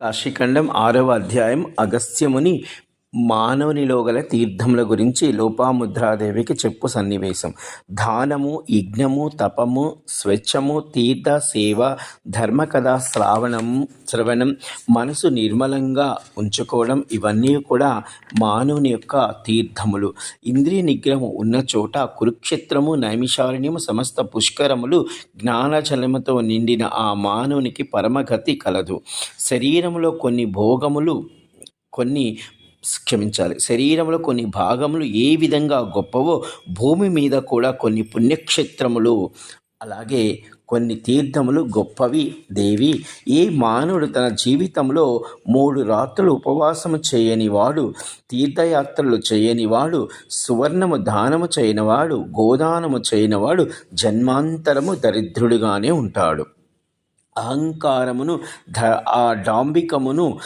కాశీఖండం ఆరవ అధ్యాయం అగస్త్యముని మానవునిలో గల తీర్థముల గురించి లోపాముద్రాదేవికి చెప్పు సన్నివేశం. దానము యజ్ఞము తపము స్వచ్ఛము తీర్థ సేవ ధర్మకథ శ్రావణం శ్రవణం మనసు నిర్మలంగా ఉంచుకోవడం ఇవన్నీ కూడా మానవుని యొక్క తీర్థములు. ఇంద్రియ నిగ్రహం ఉన్న చోట కురుక్షేత్రము నైమిషారణ్యము సమస్త పుష్కరములు జ్ఞానజలముతో నిండిన ఆ మానవునికి పరమగతి కలదు. శరీరంలో కొన్ని భోగములు కొన్ని క్షమించాలి. శరీరంలో కొన్ని భాగములు ఏ విధంగా గొప్పవో భూమి మీద కూడా కొన్ని పుణ్యక్షేత్రములు అలాగే కొన్ని తీర్థములు గొప్పవి దేవి. ఏ మానవుడు తన జీవితంలో మూడు రాత్రులు ఉపవాసము చేయని వాడు తీర్థయాత్రలు చేయని వాడు సువర్ణము దానము చేయనివాడు గోదానము చేయనివాడు జన్మాంతరము దరిద్రుడిగానే ఉంటాడు. అహంకారమును ధ ఆ డాంబికమును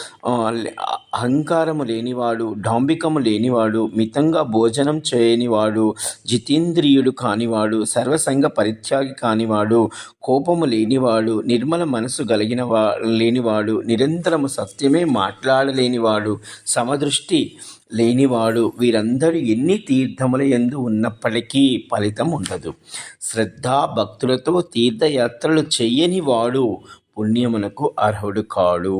అహంకారము లేనివాడు డాంబికము లేనివాడు మితంగా భోజనం చేయనివాడు జితేంద్రియుడు కానివాడు సర్వసంగ పరిత్యాగి కానివాడు కోపము లేనివాడు నిర్మల మనసు కలిగిన వా లేనివాడు నిరంతరము సత్యమే మాట్లాడలేనివాడు సమదృష్టి లేనివాడు వీరందరూ ఎన్ని తీర్థముల ఎందు ఉన్నప్పటికీ ఫలితం ఉండదు. శ్రద్ధా భక్తులతో తీర్థయాత్రలు చెయ్యని వాడు పుణ్యమునకు అర్హుడు కాడు.